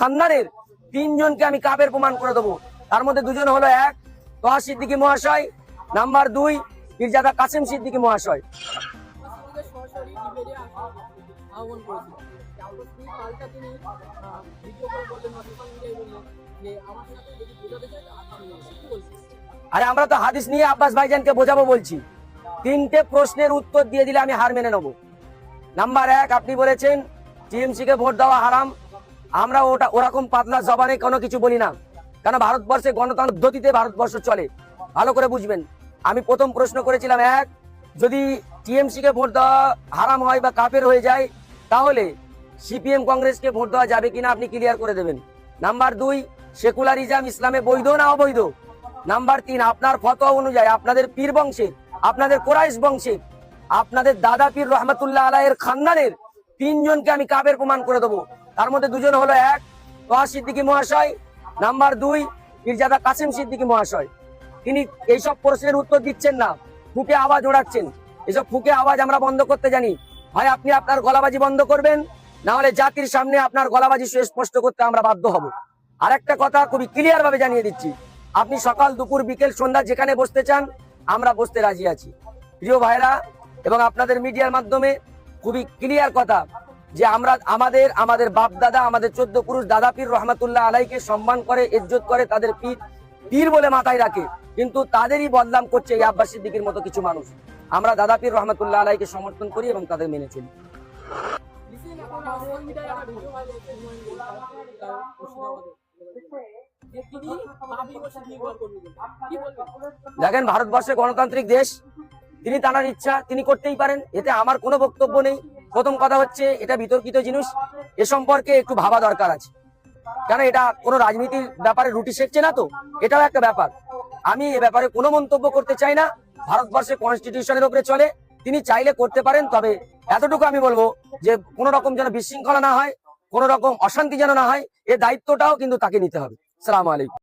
খানদানের তিনজনকে আমি কাপের প্রমাণ করে দেবো। তার মধ্যে দুজন হলো এক তোহা সিদ্দিকী মহাশয়। নাম্বার দুই পীরজাদা কাসেম সিদ্দিকী মহাশয়। আরে আমরা তো হাদিস নিয়ে আব্বাস ভাইজানকে বোঝাবো বলছি। তিনটে প্রশ্নের উত্তর দিয়ে দিলে আমি হার মেনে নেব। নাম্বার এক, আপনি বলেছেন টিএমসি কে ভোট দেওয়া হারাম। আমরা ওটা ওরকম পাতলা জবানে কোনো কিছু বলি না। কেন ভারতবর্ষে গণতন্ত্র ভারতবর্ষ চলে? ভালো করে বুঝবেন। আমি প্রথম প্রশ্ন করেছিলাম এক, যদি টিএমসি কে ভোট দেওয়া হারাম হয় বা কাপের হয়ে যায়, তাহলে সিপিএম কংগ্রেসকে ভোট দেওয়া যাবে কিনা আপনি ক্লিয়ার করে দেবেন। নাম্বার দুই, সেকুলারিজম ইসলামে বৈধ না অবৈধ? নাম্বার তিন, আপনার ফতোয়া অনুযায়ী আপনাদের পীর বংশে, আপনাদের কোরাইশ বংশে, আপনাদের দাদা পীর রহমতুল্লাহ আলাইয়ের খানদানের তিনজনকে আমি কাবের প্রমাণ করে দেবো। তার মধ্যে দুজন হলো এক তোহা সিদ্দিকী মহাশয়। নাম্বার দুই মির্জাদা কাসিম সিদ্দিকী মহাশয়। তিনি এইসব প্রশ্নের উত্তর দিচ্ছেন না, ফুকে আওয়াজ ওড়াচ্ছেন। এসব ফুকে আওয়াজ আমরা বন্ধ করতে জানি। ভাই, আপনি আপনার গলাবাজি বন্ধ করবেন না হলে জাতির সামনে আপনার গলাবাজি সুস্পষ্ট করতে আমরা বাধ্য হব। আর একটা কথা খুবই ক্লিয়ার ভাবে জানিয়ে দিচ্ছি। আপনি সকাল, দুপুর, বিকেল, সন্ধ্যা যেখানে বসতে চান, আমরা বসতে রাজি আছি। প্রিয় ভাইরা এবং আপনাদের মিডিয়ার মাধ্যমে খুবই ক্লিয়ার কথা। যে আমরা আমাদের আমাদের বাপ দাদা, আমাদের চোদ্দ পুরুষ দাদা পীর রহমতুল্লাহ আলাইকে সম্মান করে, ইজ্জত করে তাদের পীর পীর বলে মাথায় রাখে। কিন্তু তাদেরই বদনাম করছে এই আব্বাস সিদ্দিকের মতো কিছু মানুষ। আমরা দাদা পীর রহমতুল্লাহ আলাইকে সমর্থন করি এবং তাদের মেনে চলি। দেখেন ভারতবর্ষের গণতান্ত্রিক দেশ, তিনি তার ইচ্ছা, তিনি করতেই পারেন, এতে আমার কোনো বক্তব্য নেই। প্রথম কথা হচ্ছে এটা বিতর্কিত জিনিস। এ সম্পর্কে একটু ভাবা দরকার আছে। কেন এটা কোনো রাজনীতির ব্যাপারে রুটি সেকছে না তো? এটাও একটা ব্যাপার। আমি এ ব্যাপারে কোনো মন্তব্য করতে চাই না। ভারতবর্ষের কনস্টিটিউশনের উপরে চলে। তিনি চাইলে করতে পারেন, তবে এতটুকু আমি বলব যে কোনো রকম যেন বিশৃঙ্খলা না হয়, কোনো রকম অশান্তি যেন না হয় এ দায়িত্বটাও কিন্তু তাকে নিতে হবে। সালাম আলাইকুম।